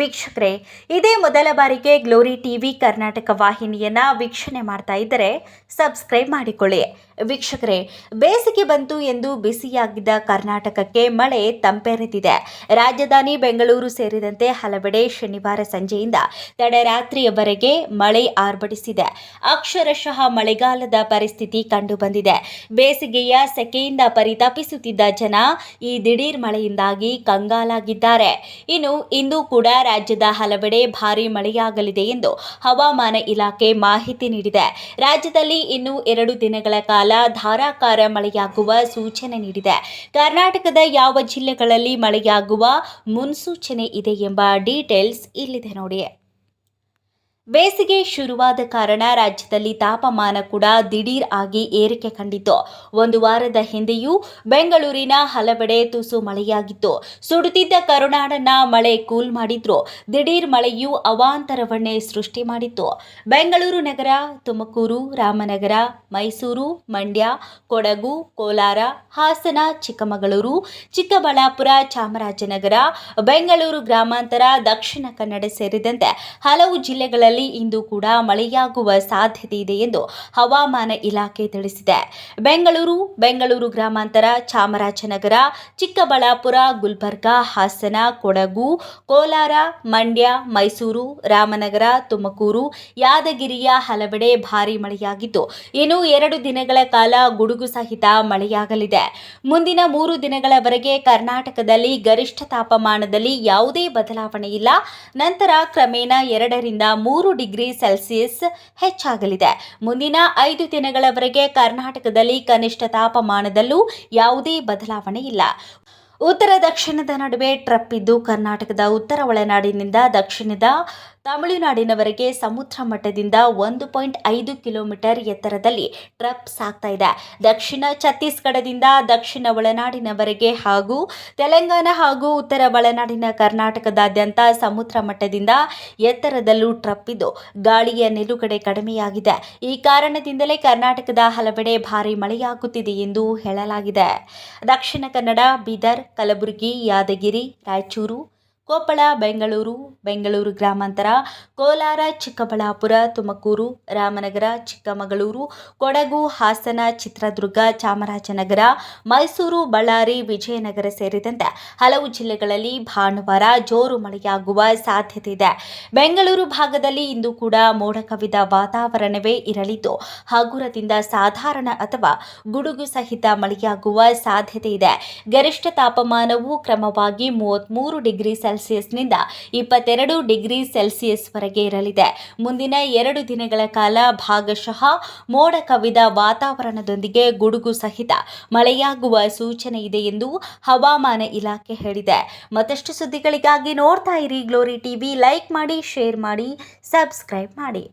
ವೀಕ್ಷಕರೇ, ಇದೇ ಮೊದಲ ಬಾರಿಗೆ ಗ್ಲೋರಿ ಟಿವಿ ಕರ್ನಾಟಕ ವಾಹಿನಿಯನ್ನ ವೀಕ್ಷಣೆ ಮಾಡ್ತಾ ಇದ್ದರೆ ಸಬ್ಸ್ಕ್ರೈಬ್ ಮಾಡಿಕೊಳ್ಳಿ. ವೀಕ್ಷಕರೇ, ಬೇಸಿಗೆ ಬಂತು ಎಂದು ಬಿಸಿಯಾಗಿದ್ದ ಕರ್ನಾಟಕಕ್ಕೆ ಮಳೆ ತಂಪೆರೆದಿದೆ. ರಾಜಧಾನಿ ಬೆಂಗಳೂರು ಸೇರಿದಂತೆ ಹಲವೆಡೆ ಶನಿವಾರ ಸಂಜೆಯಿಂದ ತಡರಾತ್ರಿಯವರೆಗೆ ಮಳೆ ಆರ್ಭಟಿಸಿದೆ. ಅಕ್ಷರಶಃ ಮಳೆಗಾಲದ ಪರಿಸ್ಥಿತಿ ಕಂಡುಬಂದಿದೆ. ಬೇಸಿಗೆಯ ಸೆಕೆಯಿಂದ ಪರಿತಪಿಸುತ್ತಿದ್ದ ಜನ ಈ ದಿಢೀರ್ ಮಳೆಯಿಂದಾಗಿ ಕಂಗಾಲಾಗಿದ್ದಾರೆ. ಇನ್ನು, ಇಂದು ಕೂಡ ರಾಜ್ಯದ ಹಲವೆಡೆ ಭಾರೀ ಮಳೆಯಾಗಲಿದೆ ಎಂದು ಹವಾಮಾನ ಇಲಾಖೆ ಮಾಹಿತಿ ನೀಡಿದೆ. ರಾಜ್ಯದಲ್ಲಿ ಇನ್ನು ಎರಡು ದಿನಗಳ ಕಾಲ ಧಾರಾಕಾರ ಮಳೆಯಾಗುವ ಸೂಚನೆ ನೀಡಿದೆ. ಕರ್ನಾಟಕದ ಯಾವ ಜಿಲ್ಲೆಗಳಲ್ಲಿ ಮಳೆಯಾಗುವ ಮುನ್ಸೂಚನೆ ಇದೆ ಎಂಬ ಡೀಟೇಲ್ಸ್ ಇಲ್ಲಿದೆ ನೋಡಿ. ಬೇಸಿಗೆ ಶುರುವಾದ ಕಾರಣ ರಾಜ್ಯದಲ್ಲಿ ತಾಪಮಾನ ಕೂಡ ದಿಢೀರ್ ಆಗಿ ಏರಿಕೆ ಕಂಡಿತು ಒಂದು ವಾರದ ಹಿಂದೆಯೂ ಬೆಂಗಳೂರಿನ ಹಲವೆಡೆ ತುಸು ಮಳೆಯಾಗಿತ್ತು. ಸುಡುತ್ತಿದ್ದ ಕರುನಾಡನ್ನ ಮಳೆ ಕೂಲ್ ಮಾಡಿದ್ರು. ದಿಢೀರ್ ಮಳೆಯು ಅವಾಂತರವನ್ನೇ ಸೃಷ್ಟಿ ಮಾಡಿತ್ತು. ಬೆಂಗಳೂರು ನಗರ, ತುಮಕೂರು, ರಾಮನಗರ, ಮೈಸೂರು, ಮಂಡ್ಯ, ಕೊಡಗು, ಕೋಲಾರ, ಹಾಸನ, ಚಿಕ್ಕಮಗಳೂರು, ಚಿಕ್ಕಬಳ್ಳಾಪುರ, ಚಾಮರಾಜನಗರ, ಬೆಂಗಳೂರು ಗ್ರಾಮಾಂತರ, ದಕ್ಷಿಣ ಕನ್ನಡ ಸೇರಿದಂತೆ ಹಲವು ಜಿಲ್ಲೆಗಳಲ್ಲಿ ಇಂದು ಕೂಡ ಮಳೆಯಾಗುವ ಸಾಧ್ಯತೆ ಇದೆ ಎಂದು ಹವಾಮಾನ ಇಲಾಖೆ ತಿಳಿಸಿದೆ. ಬೆಂಗಳೂರು ಬೆಂಗಳೂರು ಗ್ರಾಮಾಂತರ, ಚಾಮರಾಜನಗರ, ಚಿಕ್ಕಬಳ್ಳಾಪುರ, ಗುಲ್ಬರ್ಗಾ, ಹಾಸನ, ಕೊಡಗು, ಕೋಲಾರ, ಮಂಡ್ಯ, ಮೈಸೂರು, ರಾಮನಗರ, ತುಮಕೂರು, ಯಾದಗಿರಿಯ ಹಲವೆಡೆ ಭಾರೀ ಮಳೆಯಾಗಿದ್ದು, ಇನ್ನು ಎರಡು ದಿನಗಳ ಕಾಲ ಗುಡುಗು ಸಹಿತ ಮಳೆಯಾಗಲಿದೆ. ಮುಂದಿನ ಮೂರು ದಿನಗಳವರೆಗೆ ಕರ್ನಾಟಕದಲ್ಲಿ ಗರಿಷ್ಠ ತಾಪಮಾನದಲ್ಲಿ ಯಾವುದೇ ಬದಲಾವಣೆ ಇಲ್ಲ. ನಂತರ ಕ್ರಮೇಣ ಎರಡರಿಂದ ಮೂರು ಡಿಗ್ರಿ ಸೆಲ್ಸಿಯಸ್ ಹೆಚ್ಚಾಗಲಿದೆ. ಮುಂದಿನ ಐದು ದಿನಗಳವರೆಗೆ ಕರ್ನಾಟಕದಲ್ಲಿ ಕನಿಷ್ಠ ತಾಪಮಾನದಲ್ಲೂ ಯಾವುದೇ ಬದಲಾವಣೆ ಇಲ್ಲ. ಉತ್ತರ ದಕ್ಷಿಣದ ನಡುವೆ ಟ್ರಪ್ ಇದ್ದು ಕರ್ನಾಟಕದ ಉತ್ತರ ಒಳನಾಡಿನಿಂದ ದಕ್ಷಿಣದ ತಮಿಳುನಾಡಿನವರೆಗೆ ಸಮುದ್ರ ಮಟ್ಟದಿಂದ ಒಂದು ಪಾಯಿಂಟ್ ಐದು ಕಿಲೋಮೀಟರ್ ಎತ್ತರದಲ್ಲಿ ಟ್ರಪ್ ಸಾಕ್ತಾ ಇದೆ. ದಕ್ಷಿಣ ಛತ್ತೀಸ್ಗಢದಿಂದ ದಕ್ಷಿಣ ಒಳನಾಡಿನವರೆಗೆ ಹಾಗೂ ತೆಲಂಗಾಣ ಹಾಗೂ ಉತ್ತರ ಒಳನಾಡಿನ ಕರ್ನಾಟಕದಾದ್ಯಂತ ಸಮುದ್ರ ಮಟ್ಟದಿಂದ ಎತ್ತರದಲ್ಲೂ ಟ್ರಪ್ ಇದ್ದು ಗಾಳಿಯ ನಿಲುಗಡೆ ಕಡಿಮೆಯಾಗಿದೆ. ಈ ಕಾರಣದಿಂದಲೇ ಕರ್ನಾಟಕದ ಹಲವೆಡೆ ಭಾರೀ ಮಳೆಯಾಗುತ್ತಿದೆ ಎಂದು ಹೇಳಲಾಗಿದೆ. ದಕ್ಷಿಣ ಕನ್ನಡ, ಬೀದರ್, ಕಲಬುರಗಿ, ಯಾದಗಿರಿ, ರಾಯಚೂರು ಕೊಪ್ಪಳ, ಬೆಂಗಳೂರು ಬೆಂಗಳೂರು ಗ್ರಾಮಾಂತರ, ಕೋಲಾರ, ಚಿಕ್ಕಬಳ್ಳಾಪುರ, ತುಮಕೂರು, ರಾಮನಗರ, ಚಿಕ್ಕಮಗಳೂರು, ಕೊಡಗು, ಹಾಸನ, ಚಿತ್ರದುರ್ಗ, ಚಾಮರಾಜನಗರ, ಮೈಸೂರು, ಬಳ್ಳಾರಿ, ವಿಜಯನಗರ ಸೇರಿದಂತೆ ಹಲವು ಜಿಲ್ಲೆಗಳಲ್ಲಿ ಭಾನುವಾರ ಜೋರು ಮಳೆಯಾಗುವ ಸಾಧ್ಯತೆ ಇದೆ. ಬೆಂಗಳೂರು ಭಾಗದಲ್ಲಿ ಇಂದು ಕೂಡ ಮೋಡ ಕವಿದ ವಾತಾವರಣವೇ ಇರಲಿದ್ದು, ಹಗುರದಿಂದ ಸಾಧಾರಣ ಅಥವಾ ಗುಡುಗು ಸಹಿತ ಮಳೆಯಾಗುವ ಸಾಧ್ಯತೆ ಇದೆ. ಗರಿಷ್ಠ ತಾಪಮಾನವು ಕ್ರಮವಾಗಿ ಮೂವತ್ತ್ಮೂರು ಡಿಗ್ರಿ ಸೆಲ್ಸಿಯಸ್ನಿಂದ ಇಪ್ಪತ್ತೆರಡು ಡಿಗ್ರಿ ಸೆಲ್ಸಿಯಸ್ವರೆಗೆ ಇರಲಿದೆ. ಮುಂದಿನ ಎರಡು ದಿನಗಳ ಕಾಲ ಭಾಗಶಃ ಮೋಡ ಕವಿದ ವಾತಾವರಣದೊಂದಿಗೆ ಗುಡುಗು ಸಹಿತ ಮಳೆಯಾಗುವ ಸೂಚನೆ ಇದೆ ಎಂದು ಹವಾಮಾನ ಇಲಾಖೆ ಹೇಳಿದೆ. ಮತ್ತಷ್ಟು ಸುದ್ದಿಗಳಿಗಾಗಿ ನೋಡ್ತಾ ಇರಿ ಗ್ಲೋರಿ ಟಿವಿ. ಲೈಕ್ ಮಾಡಿ, ಶೇರ್ ಮಾಡಿ, ಸಬ್ಸ್ಕ್ರೈಬ್ ಮಾಡಿ.